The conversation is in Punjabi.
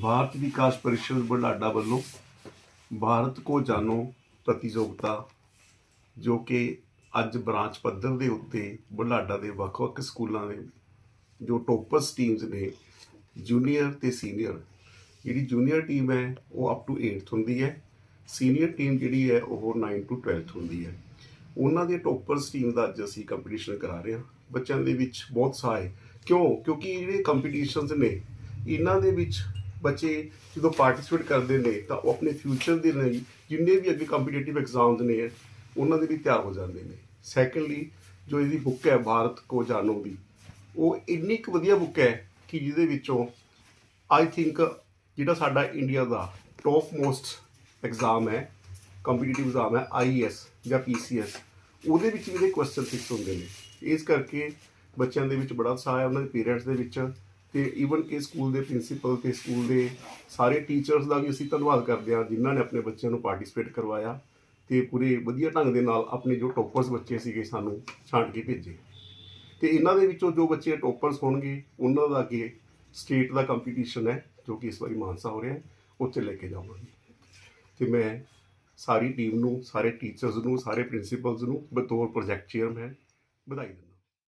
ਭਾਰਤ ਵਿਕਾਸ ਪਰਿਸ਼ਦ ਬੁਢਲਾਡਾ ਵੱਲੋਂ ਭਾਰਤ ਕੋ ਜਾਣੋ ਪ੍ਰਤੀਯੋਗਤਾ, ਜੋ ਕਿ ਅੱਜ ਬ੍ਰਾਂਚ ਪੱਧਰ ਦੇ ਉੱਤੇ ਬੁਢਲਾਡਾ ਦੇ ਵੱਖ-ਵੱਖ ਸਕੂਲਾਂ ਦੇ, ਜੋ ਟੋਪਰਸ ਟੀਮਸ ਨੇ, ਜੂਨੀਅਰ ਤੇ ਸੀਨੀਅਰ, ਜਿਹੜੀ ਜੂਨੀਅਰ ਟੀਮ ਹੈ, ਉਹ ਅਪ ਟੂ 8th ਹੁੰਦੀ ਹੈ। ਸੀਨੀਅਰ ਟੀਮ ਜਿਹੜੀ ਹੈ, ਉਹ 9 ਟੂ 12th ਹੁੰਦੀ ਹੈ। ਉਹਨਾਂ ਦੇ ਟੋਪਰਸ ਟੀਮ ਦਾ ਅੱਜ ਅਸੀਂ ਕੰਪੀਟੀਸ਼ਨ ਕਰਾ ਰਹੇ ਹਾਂ। ਬੱਚਿਆਂ ਦੇ ਵਿੱਚ ਬਹੁਤ ਉਤਸ਼ਾਹ ਹੈ। ਕਿਉਂ? ਕਿਉਂਕਿ ਜਿਹੜੇ ਕੰਪੀਟੀਸ਼ਨਸ ਨੇ, ਇਹਨਾਂ ਦੇ ਵਿੱਚ ਬੱਚੇ ਜਦੋਂ ਪਾਰਟਿਸਿਪੇਟ ਕਰਦੇ ਨੇ ਤਾਂ ਉਹ ਆਪਣੇ ਫਿਊਚਰ ਦੇ ਲਈ ਜਿੰਨੇ ਵੀ ਅੱਗੇ ਕੰਪੀਟੀਟਿਵ ਐਗਜ਼ਾਮਸ ਨੇ, ਉਹਨਾਂ ਦੇ ਲਈ ਤਿਆਰ ਹੋ ਜਾਂਦੇ ਨੇ। ਸੈਕੰਡਲੀ ਜੋ ਇਹਦੀ ਬੁੱਕ ਹੈ ਭਾਰਤ ਕੋ ਜਾਣੋ ਦੀ, ਉਹ ਇੰਨੀ ਕੁ ਵਧੀਆ ਬੁੱਕ ਹੈ ਕਿ ਜਿਹਦੇ ਵਿੱਚੋਂ ਆਈ ਥਿੰਕ ਜਿਹੜਾ ਸਾਡਾ ਇੰਡੀਆ ਦਾ ਟੌਪ ਮੋਸਟ ਐਗਜ਼ਾਮ ਹੈ ਕੰਪੀਟੀਟਿਵ ਐਗਜ਼ਾਮ ਹੈ ਆਈਐਸ ਜਾਂ ਪੀਸੀਐਸ ਉਹਦੇ ਵਿੱਚ ਵੀ ਇਹਦੇ ਕੁਐਸਚਨ ਫਿਕਸ ਹੁੰਦੇ ਨੇ। ਇਸ ਕਰਕੇ ਬੱਚਿਆਂ ਦੇ ਵਿੱਚ ਬੜਾ ਉਤਸ਼ਾਹ ਹੈ, ਉਹਨਾਂ ਦੇ ਪੇਰੈਂਟਸ ਦੇ ਵਿੱਚ ਤੇ ਈਵਨ ਕਿ ਸਕੂਲ ਦੇ ਪ੍ਰਿੰਸੀਪਲ ਤੇ ਸਕੂਲ ਦੇ ਸਾਰੇ ਟੀਚਰਸ ਦਾ ਵੀ ਅਸੀਂ ਧੰਨਵਾਦ ਕਰਦੇ ਹਾਂ, ਜਿਨ੍ਹਾਂ ਨੇ ਆਪਣੇ ਬੱਚਿਆਂ ਨੂੰ ਪਾਰਟਿਸਿਪੇਟ ਕਰਵਾਇਆ ਤੇ ਪੂਰੇ ਵਧੀਆ ਢੰਗ ਦੇ ਨਾਲ ਆਪਣੇ ਜੋ ਟੋਪਰਸ ਬੱਚੇ ਸੀਗੇ ਸਾਨੂੰ ਛਾਂਟ ਕੇ ਭੇਜੇ। ਤੇ ਇਹਨਾਂ ਦੇ ਵਿੱਚੋਂ ਜੋ ਬੱਚੇ ਟੋਪਰਸ ਹੋਣਗੇ, ਉਹਨਾਂ ਦਾ ਅੱਗੇ ਸਟੇਟ ਦਾ ਕੰਪੀਟੀਸ਼ਨ ਹੈ, ਜੋ ਕਿ ਇਸ ਵਾਰੀ ਮਾਨਸਾ ਹੋ ਰਿਹਾ ਹੈ, ਉੱਥੇ ਲੈ ਕੇ ਜਾਵਾਂਗੇ। ਤੇ ਮੈਂ ਸਾਰੀ ਟੀਮ ਨੂੰ, ਸਾਰੇ ਟੀਚਰਸ ਨੂੰ, ਸਾਰੇ ਪ੍ਰਿੰਸੀਪਲਸ ਨੂੰ ਬਤੌਰ ਪ੍ਰੋਜੈਕਟ ਚੇਅਰਮੈਨ ਵਧਾਈ ਦਿੰਦਾ।